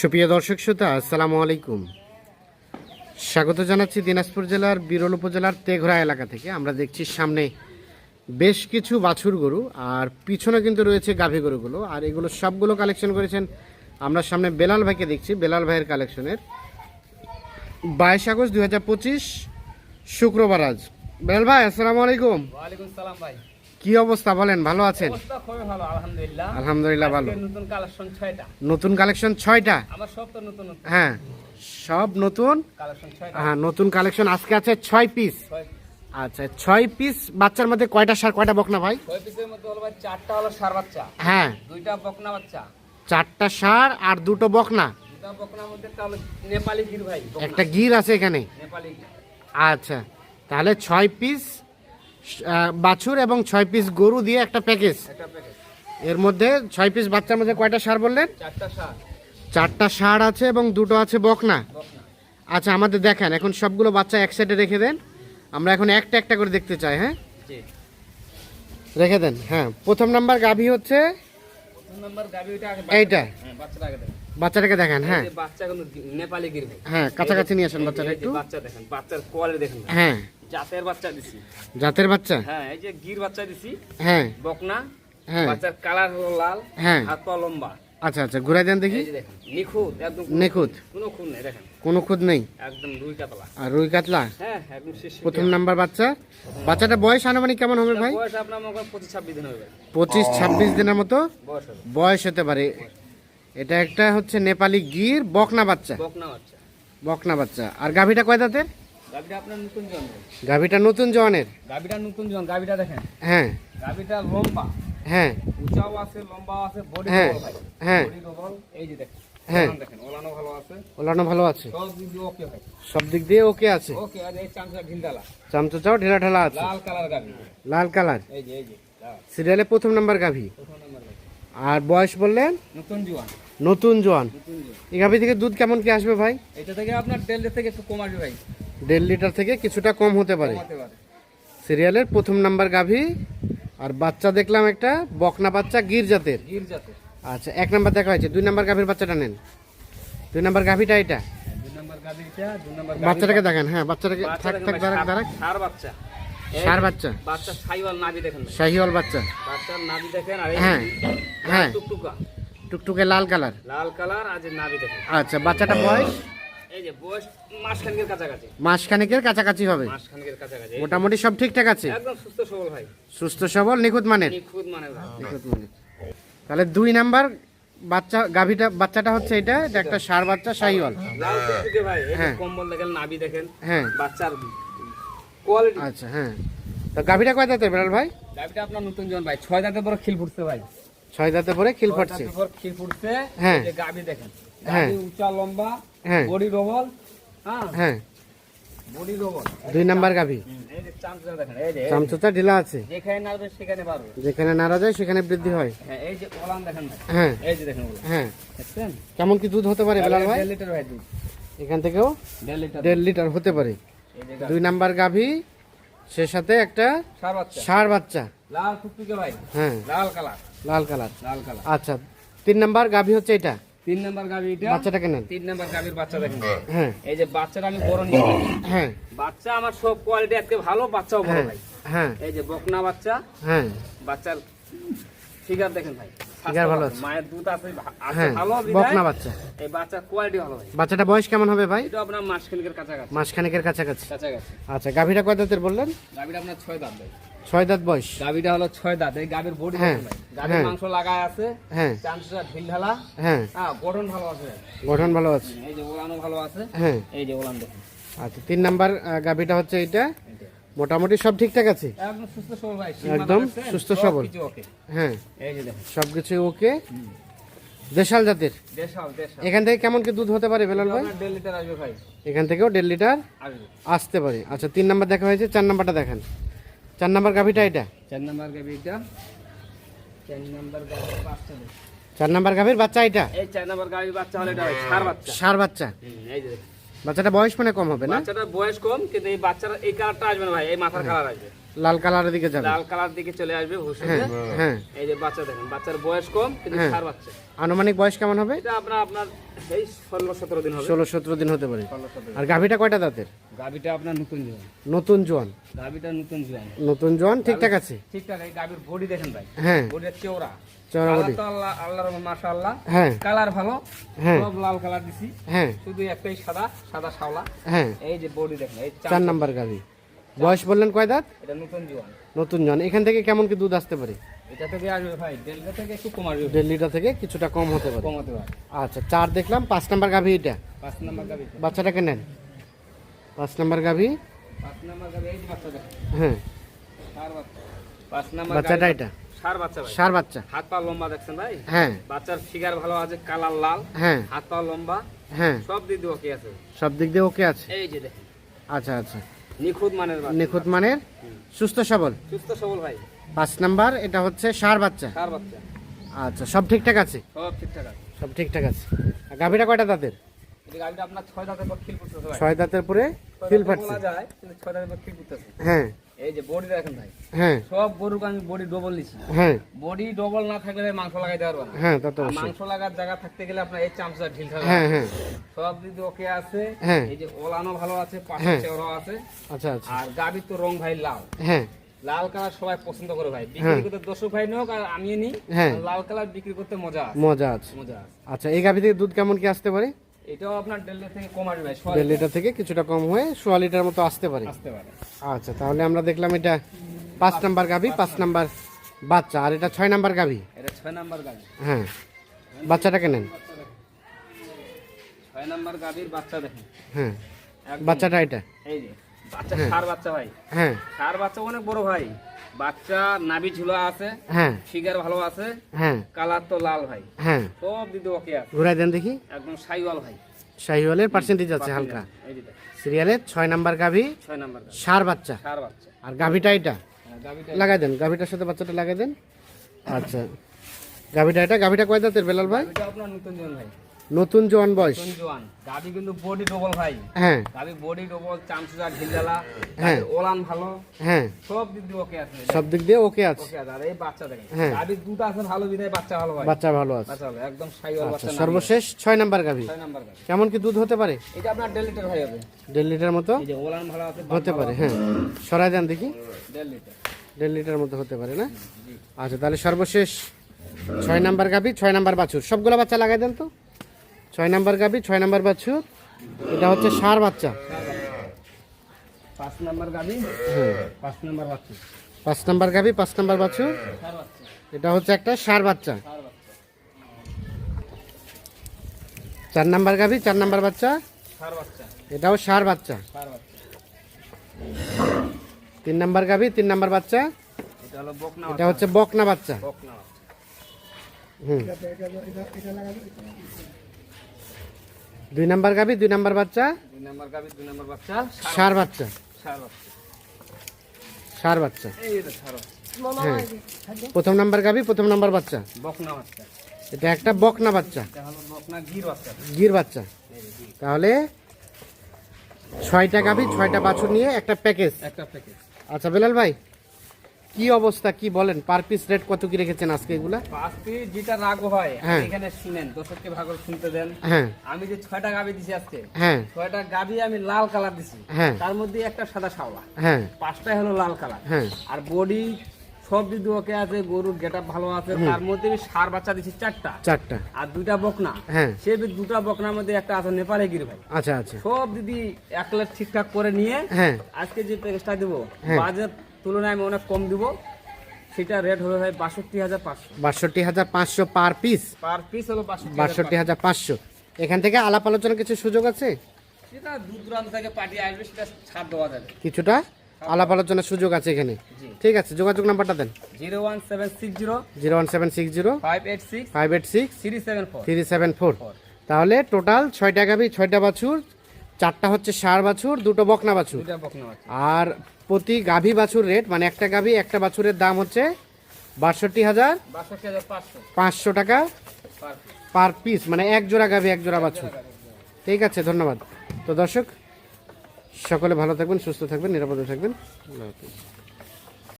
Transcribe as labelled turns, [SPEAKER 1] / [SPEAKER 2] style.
[SPEAKER 1] সুপ্রিয় দর্শক শ্রোতা, আসসালামু আলাইকুম। স্বাগত জানাচ্ছি দিনাজপুর জেলার বিরল উপজেলার তেঘরা এলাকা থেকে। আমরা দেখছি সামনে বেশ কিছু বাছুর গরু, আর পিছনে কিন্তু রয়েছে গাভী গরুগুলো, আর এগুলো সবগুলো কালেকশন করেছেন আমরা সামনে বেলাল ভাইকে দেখছি, বেলাল ভাইয়ের কালেকশনের বাইশ আগস্ট দুই হাজার পঁচিশ শুক্রবার আজ। বেলাল ভাই, আসসালামু আলাইকুম।
[SPEAKER 2] সালাম ভাই।
[SPEAKER 1] কি অবস্থা বলেন ভালো আছেন?
[SPEAKER 2] আলহামদুলিল্লাহ।
[SPEAKER 1] ভালো।
[SPEAKER 2] নতুন কালেকশন ছয়টা।
[SPEAKER 1] নতুন কালেকশন ছয়টা? হ্যাঁ সব নতুন? হ্যাঁ নতুন কালেকশন আজকে আছে ছয় পিস আচ্ছা ছয় পিস বাচ্চার মধ্যে কয়টা সার কয়টা বকনা ভাই?
[SPEAKER 2] ছয় পিসের মধ্যে হলো ভাই চারটা হলো সার বাচ্চা।
[SPEAKER 1] হ্যাঁ।
[SPEAKER 2] দুইটা বকনা বাচ্চা।
[SPEAKER 1] চারটা সার আর দুটো বকনা?
[SPEAKER 2] দুটা বকনার মধ্যে একটা নেপালি গির ভাই
[SPEAKER 1] একটা গির আছে এখানে?
[SPEAKER 2] নেপালি
[SPEAKER 1] আচ্ছা তাহলে ছয় পিস বাছুর এবং ছয় পিস গরু দিয়ে একটা প্যাকেজ এর মধ্যে ছয় পিস বাচ্চার মধ্যে কয়টা সার বললেন?
[SPEAKER 2] চারটা সার।
[SPEAKER 1] আছে এবং দুটো আছে বকনা। আচ্ছা আমাদের দেখেন এখন সবগুলো বাচ্চা এক সাইডে রেখে দেন। আমরা এখন একটা একটা করে দেখতে চাই হ্যাঁ? রেখে দেন হ্যাঁ। প্রথম নাম্বার গাভী হচ্ছে এইটা?
[SPEAKER 2] হ্যাঁ বাচ্চাটা
[SPEAKER 1] বাচ্চাটাকে দেখেন হ্যাঁ।
[SPEAKER 2] বাচ্চা
[SPEAKER 1] হ্যাঁ কাছাকাছি নিয়ে আসেন বাচ্চাটা একটু।
[SPEAKER 2] বাচ্চা দেখেন বাচ্চার কোয়ালিটি দেখেন।
[SPEAKER 1] হ্যাঁ।
[SPEAKER 2] জাতের বাচ্চা দিছি।
[SPEAKER 1] জাতের বাচ্চা?
[SPEAKER 2] হ্যাঁ এই যে গির বাচ্চা দিছি।
[SPEAKER 1] হ্যাঁ।
[SPEAKER 2] বকনা
[SPEAKER 1] হ্যাঁ।
[SPEAKER 2] বাচ্চার কালার হলো লাল
[SPEAKER 1] হ্যাঁ।
[SPEAKER 2] হাত পা লম্বা।
[SPEAKER 1] আচ্ছা আচ্ছা ঘুরাই দেন দেখি।
[SPEAKER 2] নিখুঁত একদম
[SPEAKER 1] নিখুঁত?
[SPEAKER 2] কোনো খুন নেই দেখেন।
[SPEAKER 1] কোনো খুদ নেই?
[SPEAKER 2] একদম রুই কাতলা।
[SPEAKER 1] আর রুই কাতলা?
[SPEAKER 2] হ্যাঁ একদম
[SPEAKER 1] প্রথম নাম্বার বাচ্চা। বাচ্চাটা বয়স আনুমানিক কেমন হবে ভাই?
[SPEAKER 2] বয়স আপনার মনে করেন পঁচিশ ছাব্বিশ দিন হবে।
[SPEAKER 1] পঁচিশ ছাব্বিশ দিনের মতো?
[SPEAKER 2] বয়স
[SPEAKER 1] বয়স হতে পারে। এটা একটা হচ্ছে নেপালি গির বকনা বাচ্চা।
[SPEAKER 2] বকনা বাচ্চা।
[SPEAKER 1] বকনা বাচ্চা। আর গাভীটা কয় দাঁতের?
[SPEAKER 2] গাবিটা আপনার নতুন জন ভাই
[SPEAKER 1] গাভীটা নতুন জওয়ানের
[SPEAKER 2] গাবিটা নতুন জন গাবিটা দেখেন।
[SPEAKER 1] হ্যাঁ।
[SPEAKER 2] গাবিটা লম্বা।
[SPEAKER 1] হ্যাঁ।
[SPEAKER 2] উঁচাও আছে লম্বাও আছে বডি
[SPEAKER 1] হ্যাঁ, হ্যাঁ।
[SPEAKER 2] এই যে দেখেন।
[SPEAKER 1] হ্যাঁ।
[SPEAKER 2] দেখেন ওলানো ভালো আছে।
[SPEAKER 1] ওলানো ভালো আছে।
[SPEAKER 2] সব দিক দিয়ে ওকে ভাই।
[SPEAKER 1] সব দিক দিয়ে ওকে আছে।
[SPEAKER 2] ওকে আর এই চামচা
[SPEAKER 1] আছে।
[SPEAKER 2] লাল কালার গাবি
[SPEAKER 1] লাল কালার।
[SPEAKER 2] এই যে এই যে
[SPEAKER 1] সিরিয়ালে প্রথম নাম্বার গাভী। আর বয়স বললেন?
[SPEAKER 2] নতুন জোয়ান।
[SPEAKER 1] নতুন জোয়ান। এই গাভী থেকে দুধ কেমন কি আসবে ভাই?
[SPEAKER 2] এটা থেকে আপনার দেড় থেকে একটু কম আসবে ভাই।
[SPEAKER 1] দেড় লিটার থেকে কিছুটা কম হতে পারে। সিরিয়ালের প্রথম নাম্বার গাভী আর বাচ্চা দেখলাম একটা বকনা বাচ্চা গির জাতের আচ্ছা এক নাম্বার দেখা হয়েছে। দুই নাম্বার গাভীর বাচ্চাটা নেন। দুই নাম্বার গাভীটা এটা।
[SPEAKER 2] নাম্বার
[SPEAKER 1] বাচ্চাটাকে দেখেন। হ্যাঁ বাচ্চাটাকে থাক থাক দাঁড়াক দাঁড়াক।
[SPEAKER 2] বাচ্চা। এই
[SPEAKER 1] বাচ্চা।
[SPEAKER 2] বাচ্চা সাইওয়াল নাভি দেখেন
[SPEAKER 1] শাহিওয়াল বাচ্চা।
[SPEAKER 2] বাচ্চার নাভি দেখেন আর
[SPEAKER 1] হ্যাঁ হ্যাঁ।
[SPEAKER 2] টুকটুকা।
[SPEAKER 1] টুকটুকে লাল কালার।
[SPEAKER 2] লাল কালার আর নাভি দেখেন।
[SPEAKER 1] আচ্ছা বাচ্চাটা বয়স?
[SPEAKER 2] এই যে বয়স মাসখানেকের কাছাকাছি।
[SPEAKER 1] মাসখানেকের কাছাকাছি হবে।
[SPEAKER 2] মাসখানেকের কাছাকাছি।
[SPEAKER 1] মোটামুটি সব ঠিকঠাক আছে?
[SPEAKER 2] একদম সুস্থ সবল ভাই।
[SPEAKER 1] সুস্থ সবল নিখুঁত মানের?
[SPEAKER 2] নিখুঁত মানে
[SPEAKER 1] নিখুঁত মানের। তাহলে দুই নাম্বার বাচ্চা গাভীটা বাচ্চাটা হচ্ছে এটা এটা একটা সার বাচ্চা শাহিওয়াল। হ্যাঁ।
[SPEAKER 2] কম্বল দেখেন নাভি দেখেন
[SPEAKER 1] হ্যাঁ।
[SPEAKER 2] বাচ্চার কোয়ালিটি
[SPEAKER 1] আচ্ছা হ্যাঁ। তো গাভীটা কয় বেড়াল ভাই?
[SPEAKER 2] আপনার নতুন জন ভাই ছয় দাঁতে পরে খিল ফুটছে ভাই।
[SPEAKER 1] ছয় দাঁতে পরে খিল ফাটছে।
[SPEAKER 2] খিল
[SPEAKER 1] হ্যাঁ।
[SPEAKER 2] দেখেন।
[SPEAKER 1] হ্যাঁ।
[SPEAKER 2] উঁচা লম্বা
[SPEAKER 1] হ্যাঁ।
[SPEAKER 2] বডি ডবল হ্যাঁ।
[SPEAKER 1] হ্যাঁ।
[SPEAKER 2] বডি ডবল
[SPEAKER 1] দুই নাম্বার গাভী।
[SPEAKER 2] এই যে চামচা দেখেন এই যে
[SPEAKER 1] চামচোচা ঢিলা আছে।
[SPEAKER 2] যেখানে নাড়বে সেখানে পারবে
[SPEAKER 1] যেখানে নাড়া যায় সেখানে বৃদ্ধি হয়।
[SPEAKER 2] হ্যাঁ এই যে ওলান দেখেন
[SPEAKER 1] হ্যাঁ।
[SPEAKER 2] এই যে দেখেন
[SPEAKER 1] হ্যাঁ।
[SPEAKER 2] দেখছেন?
[SPEAKER 1] কেমন কি দুধ হতে পারে বেলাল ভাই?
[SPEAKER 2] দেড় লিটার ভাই দুধ।
[SPEAKER 1] এখান থেকেও
[SPEAKER 2] দেড় লিটার।
[SPEAKER 1] লিটার হতে পারে। দুই নাম্বার গাভী সে সাথে একটা
[SPEAKER 2] সার বাচ্চা।
[SPEAKER 1] ষাঁড় বাচ্চা।
[SPEAKER 2] লাল ভাই।
[SPEAKER 1] হ্যাঁ।
[SPEAKER 2] লাল কালার।
[SPEAKER 1] লাল কালার।
[SPEAKER 2] লাল কালার।
[SPEAKER 1] আচ্ছা তিন নাম্বার গাভী হচ্ছে এটা।
[SPEAKER 2] তিন নাম্বার গাবি এটা।
[SPEAKER 1] নেন
[SPEAKER 2] তিন নাম্বার গাবির বাচ্চা দেখেন।
[SPEAKER 1] হ্যাঁ।
[SPEAKER 2] এই যে বাচ্চাটা আমি বড় নিয়ে
[SPEAKER 1] হ্যাঁ।
[SPEAKER 2] বাচ্চা আমার সব কোয়ালিটি আজকে ভালো বাচ্চাও বড়
[SPEAKER 1] হ্যাঁ
[SPEAKER 2] ভাই।
[SPEAKER 1] হ্যাঁ।
[SPEAKER 2] এই যে বকনা বাচ্চা।
[SPEAKER 1] হ্যাঁ।
[SPEAKER 2] বাচ্চার ফিগার দেখেন ভাই।
[SPEAKER 1] ভালো আছে।
[SPEAKER 2] মায়ের দুধ আছে আছে
[SPEAKER 1] হ্যাঁ
[SPEAKER 2] ভালো
[SPEAKER 1] বকনা বাচ্চা।
[SPEAKER 2] এই কোয়ালিটি ভালো ভাই।
[SPEAKER 1] বাচ্চাটা বয়স কেমন হবে ভাই?
[SPEAKER 2] এটা আপনার মাসখানিকের কাছাকাছি।
[SPEAKER 1] মাসখানেকের কাছাকাছি।
[SPEAKER 2] কাছাকাছি।
[SPEAKER 1] আচ্ছা গাভীটা কয় দাঁতের বললেন?
[SPEAKER 2] গাবিটা আপনার ছয় দাঁত ভাই।
[SPEAKER 1] ছয় দাঁত বয়স।
[SPEAKER 2] গাবিটা হলো ছয় দাঁত। এই গাবির বডি
[SPEAKER 1] হ্যাঁ,
[SPEAKER 2] গাবির
[SPEAKER 1] হ্যাঁ।
[SPEAKER 2] মাংস লাগায় আছে
[SPEAKER 1] হ্যাঁ।
[SPEAKER 2] চামচটা ঢিল ঢালা।
[SPEAKER 1] হ্যাঁ।
[SPEAKER 2] হ্যাঁ গঠন ভালো আছে।
[SPEAKER 1] গঠন ভালো আছে।
[SPEAKER 2] এই যে ওলানো ভালো আছে।
[SPEAKER 1] হ্যাঁ।
[SPEAKER 2] এই যে ওলান দেখুন।
[SPEAKER 1] আচ্ছা তিন নাম্বার গাভীটা হচ্ছে এটা। মোটামুটি সব ঠিকঠাক আছে?
[SPEAKER 2] একদম সুস্থ সবল
[SPEAKER 1] হ্যাঁ।
[SPEAKER 2] এই যে দেখুন।
[SPEAKER 1] সব কিছু ওকে দেশাল জাতের? এখান থেকে কেমন কি দুধ হতে পারে বেলাল ভাই? এখান থেকেও দেড় লিটার আসতে পারে। আচ্ছা তিন নাম্বার দেখা হয়েছে চার নাম্বারটা দেখান। চার নাম্বার গাভীটা এটা?
[SPEAKER 2] চার নাম্বার গাভিটা। চার নাম্বার গাবি বাচ্চা
[SPEAKER 1] চার নাম্বার গাভীর বাচ্চা এটা?
[SPEAKER 2] এই চার নাম্বার গাভির বাচ্চা হলো এটা সার বাচ্চা।
[SPEAKER 1] সার বাচ্চা।
[SPEAKER 2] এই যে।
[SPEAKER 1] বাচ্চাটা বয়স মানে কম হবে না?
[SPEAKER 2] বাচ্চাটার বয়স কম কিন্তু এই বাচ্চার এই কালারটা আসবে না ভাই এই মাথার কালার আসবে।
[SPEAKER 1] লাল কালারের দিকে যাবে।
[SPEAKER 2] লাল কালার দিকে চলে আসবে
[SPEAKER 1] হ্যাঁ হ্যাঁ।
[SPEAKER 2] এই যে বাচ্চা দেখেন বাচ্চার বয়স কম কিন্তু
[SPEAKER 1] হ্যাঁ।
[SPEAKER 2] সার বাচ্চা।
[SPEAKER 1] আনুমানিক বয়স কেমন হবে?
[SPEAKER 2] এটা আপনার আপনার এই ষোলো সতেরো দিন হবে।
[SPEAKER 1] ষোলো সতেরো দিন হতে পারে। আর গাভীটা কয়টা দাঁতের?
[SPEAKER 2] গাবিটা আপনার নতুন জোয়ান।
[SPEAKER 1] নতুন জোয়ান।
[SPEAKER 2] নতুন জোয়ান।
[SPEAKER 1] নতুন জোয়ান ঠিকঠাক আছে?
[SPEAKER 2] ঠিকঠাক এই গাবির বডি দেখেন ভাই।
[SPEAKER 1] হ্যাঁ।
[SPEAKER 2] বডির চওড়া।
[SPEAKER 1] চওড়া বডি।
[SPEAKER 2] আল্লাহ আল্লাহর মাশাআল্লাহ।
[SPEAKER 1] হ্যাঁ।
[SPEAKER 2] কালার ভালো।
[SPEAKER 1] হ্যাঁ।
[SPEAKER 2] সব লাল কালার দিছি।
[SPEAKER 1] হ্যাঁ।
[SPEAKER 2] শুধু একটাই সাদা সাদা শাওলা।
[SPEAKER 1] হ্যাঁ।
[SPEAKER 2] এই যে বডি দেখেন এই চার
[SPEAKER 1] নাম্বার গাভী। বয়স বললেন কয় দাঁত?
[SPEAKER 2] এটা নতুন জোয়ান।
[SPEAKER 1] নতুন জোয়ান। এখান থেকে কেমন কি দুধ আসতে পারে?
[SPEAKER 2] এটা থেকে আসবে ভাই দেড়টা থেকে একটু কম আসবে।
[SPEAKER 1] দেড় লিটার থেকে কিছুটা কম হতে পারে।
[SPEAKER 2] কম হতে পারে।
[SPEAKER 1] আচ্ছা চার দেখলাম পাঁচ নাম্বার গাভী এটা?
[SPEAKER 2] পাঁচ নাম্বার গাবি
[SPEAKER 1] বাচ্চাটাকে নেন। পাঁচ নাম্বার গাভী?
[SPEAKER 2] পাঁচ নাম্বার গাবি এই যে বাচ্চা দেখেন
[SPEAKER 1] হ্যাঁ।
[SPEAKER 2] সার বাচ্চা। পাঁচ নাম্বার
[SPEAKER 1] বাচ্চাটা এটা?
[SPEAKER 2] সার বাচ্চা ভাই।
[SPEAKER 1] সার বাচ্চা।
[SPEAKER 2] হাত পা লম্বা দেখছেন ভাই?
[SPEAKER 1] হ্যাঁ।
[SPEAKER 2] বাচ্চার ফিগার ভালো আছে কালার লাল।
[SPEAKER 1] হ্যাঁ।
[SPEAKER 2] হাত পা লম্বা।
[SPEAKER 1] হ্যাঁ।
[SPEAKER 2] সব দিক দিয়ে ওকে আছে।
[SPEAKER 1] সব দিক দিয়ে ওকে আছে?
[SPEAKER 2] এই যে দেখেন।
[SPEAKER 1] আচ্ছা আচ্ছা।
[SPEAKER 2] নিখুঁত মানের
[SPEAKER 1] নিখুঁত মানের সুস্থ সবল।
[SPEAKER 2] সুস্থ সবল ভাই।
[SPEAKER 1] পাঁচ নাম্বার এটা হচ্ছে সার বাচ্চা।
[SPEAKER 2] সার বাচ্চা।
[SPEAKER 1] আচ্ছা সব ঠিকঠাক আছে?
[SPEAKER 2] সব ঠিকঠাক আছে।
[SPEAKER 1] সব ঠিকঠাক আছে। গাভীটা কয়টা দাঁতের?
[SPEAKER 2] আপনার ছয় দাঁতের পর
[SPEAKER 1] ফিল ফাটছে। হ্যাঁ।
[SPEAKER 2] এই যে বডি দেখেন ভাই
[SPEAKER 1] হ্যাঁ।
[SPEAKER 2] সব গরুকে আমি বডি ডবল নিছি
[SPEAKER 1] হ্যাঁ।
[SPEAKER 2] বডি ডবল না থাকলে ভাই মাংস লাগাইতে পারব
[SPEAKER 1] হ্যাঁ তা তো
[SPEAKER 2] মাংস লাগার জায়গা থাকতে গেলে আপনার এই চামচা ঢিল থাকবে
[SPEAKER 1] হ্যাঁ হ্যাঁ।
[SPEAKER 2] সব দিদি ওকে আছে
[SPEAKER 1] হ্যাঁ।
[SPEAKER 2] এই যে ওলানো ভালো আছে পাশে। আছে।
[SPEAKER 1] আচ্ছা আচ্ছা।
[SPEAKER 2] আর তো রং ভাই লাল।
[SPEAKER 1] হ্যাঁ।
[SPEAKER 2] লাল কালার সবাই পছন্দ করে ভাই। বিক্রি করতে দর্শক ভাই নোক আর আমি নিই। লাল কালার বিক্রি করতে মজা আছে।
[SPEAKER 1] মজা আছে।
[SPEAKER 2] মজা আছে।
[SPEAKER 1] আচ্ছা এই গাভী থেকে দুধ কেমন কি আসতে পারে?
[SPEAKER 2] এটাও আপনার ডেলি থেকে কম আসবে
[SPEAKER 1] লিটার। থেকে কিছুটা কম হয়ে সোয়া লিটার মতো আসতে পারে।
[SPEAKER 2] আসতে পারে।
[SPEAKER 1] আচ্ছা তাহলে আমরা দেখলাম এটা পাঁচ নাম্বার গাভী পাঁচ নাম্বার বাচ্চা। আর এটা ছয় নাম্বার গাভি?
[SPEAKER 2] এটা ছয় নাম্বার গাভি।
[SPEAKER 1] হ্যাঁ বাচ্চাটাকে নেন।
[SPEAKER 2] ছয় নাম্বার গাভির বাচ্চা দেখেন।
[SPEAKER 1] হ্যাঁ বাচ্চাটা এটা?
[SPEAKER 2] এই যে। বাচ্চা সার বাচ্চা ভাই।
[SPEAKER 1] হ্যাঁ।
[SPEAKER 2] সার বাচ্চা অনেক বড় ভাই। বাচ্চা নাভি ঝুলা আছে
[SPEAKER 1] হ্যাঁ।
[SPEAKER 2] ফিগার ভালো আছে
[SPEAKER 1] হ্যাঁ।
[SPEAKER 2] কালার তো লাল ভাই।
[SPEAKER 1] হ্যাঁ।
[SPEAKER 2] সব দিদি ওকে আছে।
[SPEAKER 1] ঘুরাই দেন দেখি।
[SPEAKER 2] একদম সাইওয়াল ভাই।
[SPEAKER 1] শাহিওয়ালের পার্সেন্টেজ আছে হালকা। সিরিয়ালের ছয় নাম্বার গাভী
[SPEAKER 2] ছয় নাম্বার
[SPEAKER 1] সার বাচ্চা।
[SPEAKER 2] সার বাচ্চা।
[SPEAKER 1] আর গাভীটা এটা?
[SPEAKER 2] হ্যাঁ,
[SPEAKER 1] লাগাই দেন গাভীটার সাথে বাচ্চাটা লাগাই দেন। আচ্ছা। গাভীটা এটা? গাভীটা কয় দাঁতের বেলাল ভাই?
[SPEAKER 2] আপনার নতুন ভাই।
[SPEAKER 1] নতুন জোয়ান বয়স।
[SPEAKER 2] নতুন জোয়ান। গাবি কিন্তু বডি ডবল ভাই।
[SPEAKER 1] হ্যাঁ।
[SPEAKER 2] গাবি বডি ডবল চামচুজা ঢিলডালা
[SPEAKER 1] হ্যাঁ।
[SPEAKER 2] ওলান ভালো।
[SPEAKER 1] হ্যাঁ।
[SPEAKER 2] সব দিক দিয়ে ওকে আছে।
[SPEAKER 1] সব দিক দিয়ে ওকে আছে।
[SPEAKER 2] ওকে আছে। আর এই বাচ্চা দেখেন।
[SPEAKER 1] হ্যাঁ।
[SPEAKER 2] গাবির দুধ আছে ভালো বিদায় বাচ্চা ভালো ভাই
[SPEAKER 1] বাচ্চা ভালো আছে।
[SPEAKER 2] বাচ্চা ভালো একদম সাইওয়াল
[SPEAKER 1] আচ্ছা
[SPEAKER 2] বাচ্চা।
[SPEAKER 1] সর্বশেষ ছয় নাম্বার গাভী।
[SPEAKER 2] ছয় নাম্বার গাবি
[SPEAKER 1] কেমন কি দুধ হতে পারে?
[SPEAKER 2] এটা আপনার দেড় লিটার ভাই হবে।
[SPEAKER 1] দেড় লিটার মতো?
[SPEAKER 2] এই যে ওলান ভালো আছে
[SPEAKER 1] হতে পারে হ্যাঁ। সরাই দেন দেখি।
[SPEAKER 2] দেড় লিটার।
[SPEAKER 1] দেড় লিটার মতো হতে পারে না? আচ্ছা তাহলে সর্বশেষ ছয় নাম্বার গাভী ছয় নাম্বার বাছুর। সবগুলো বাচ্চা লাগাই দেন তো। ছয় নাম্বার গাভী ছয় নাম্বার বাছুর। এটা হচ্ছে সার বাচ্চা।
[SPEAKER 2] পাঁচ নাম্বার গাবি পাঁচ নাম্বার বাচ্চা
[SPEAKER 1] পাঁচ নাম্বার গাভী পাঁচ নাম্বার বাছুর। এটা হচ্ছে একটা সার বাচ্চা। চার নাম্বার গাভী চার নাম্বার বাচ্চা। এটাও সার বাচ্চা। তিন নাম্বার গাভী তিন নাম্বার বাচ্চা।
[SPEAKER 2] এটা
[SPEAKER 1] হচ্ছে বকনা বাচ্চা। হুম। দুই নাম্বার গাভী দুই নাম্বার বাচ্চা?
[SPEAKER 2] দুই নাম্বার গাবি দুই নাম্বার বাচ্চা
[SPEAKER 1] সার বাচ্চা।
[SPEAKER 2] সার বাচ্চা।
[SPEAKER 1] সার বাচ্চা। হ্যাঁ। প্রথম নাম্বার গাভী প্রথম নাম্বার বাচ্চা।
[SPEAKER 2] বকনা বাচ্চা।
[SPEAKER 1] এটা একটা বকনা বাচ্চা।
[SPEAKER 2] এটা হলো বকনা গির বাচ্চা।
[SPEAKER 1] তাহলে ছয়টা গাভী ছয়টা বাছুর নিয়ে একটা প্যাকেজ।
[SPEAKER 2] একটা প্যাকেট
[SPEAKER 1] আচ্ছা বেলাল ভাই কি অবস্থা কি বলেন? পার পিস রেট কত কি রেখেছেন আজকে এগুলা?
[SPEAKER 2] পাঁচ পিস যেটা রাখব হয়
[SPEAKER 1] হ্যাঁ।
[SPEAKER 2] এখানে শুনেন দর্শককে ভাগ করে শুনতে দেন।
[SPEAKER 1] হ্যাঁ।
[SPEAKER 2] আমি যে ছয়টা গাবি দিছি আজকে
[SPEAKER 1] হ্যাঁ।
[SPEAKER 2] ছয়টা গাবি আমি লাল কালার দিছি।
[SPEAKER 1] হ্যাঁ।
[SPEAKER 2] তার মধ্যে একটা সাদা শাওলা।
[SPEAKER 1] হ্যাঁ।
[SPEAKER 2] পাঁচটাই হলো লাল কালার
[SPEAKER 1] হ্যাঁ।
[SPEAKER 2] আর বডি সব দিদি ওকে আছে গরুর গেটআপ ভালো আছে তার মধ্যে আমি সার বাচ্চা দিছি চারটা।
[SPEAKER 1] চারটা।
[SPEAKER 2] আর দুইটা বকনা।
[SPEAKER 1] হ্যাঁ।
[SPEAKER 2] সে দুটা বকনার মধ্যে একটা আছে নেপালে গির ভাই।
[SPEAKER 1] আচ্ছা আচ্ছা।
[SPEAKER 2] সব দিদি এক লাখ ঠিকঠাক করে নিয়ে
[SPEAKER 1] হ্যাঁ।
[SPEAKER 2] আজকে যে প্যাকেজটা দেবো
[SPEAKER 1] হ্যাঁ।
[SPEAKER 2] বাজেট তুলনায় আমি অনেক কম দিব। সেটা রেট হবে ভাই বাষট্টি হাজার পাঁচশো।
[SPEAKER 1] বাষট্টি হাজার পাঁচশো পার পিস
[SPEAKER 2] পার পিস হলো বাষট্টি
[SPEAKER 1] হাজার পাঁচশো। এখান থেকে আলাপ আলোচনার কিছু সুযোগ আছে?
[SPEAKER 2] সেটা দূর দূরান্ত থেকে পার্টি আসবে সেটা ছাড় দেওয়া যাবে।
[SPEAKER 1] কিছুটা? আলাপ আলোচনার সুযোগ আছে এখানে? ঠিক আছে যোগাযোগ নাম্বারটা দেন।
[SPEAKER 2] Zero one seven six zero.
[SPEAKER 1] Zero one seven six zero.
[SPEAKER 2] Five eight six
[SPEAKER 1] five eight six
[SPEAKER 2] three seven four
[SPEAKER 1] three seven four
[SPEAKER 2] four
[SPEAKER 1] তাহলে টোটাল ছয়টা গাভি ছয়টা বাছুর চারটা হচ্ছে সার বাছুর দুটো বকনা বাছুর। আর প্রতি গাভী বাছুর রেট মানে একটা গাভী একটা বাছুরের দাম হচ্ছে বাষট্টি হাজার পাঁচশো। টাকা
[SPEAKER 2] পার পিস
[SPEAKER 1] পার পিস মানে এক জোড়া গাভী এক জোড়া বাছুর। ঠিক আছে ধন্যবাদ। তো দর্শক সকলে ভালো থাকবেন সুস্থ থাকবেন নিরাপদে থাকবেন। আল্লাহ হাফিজ।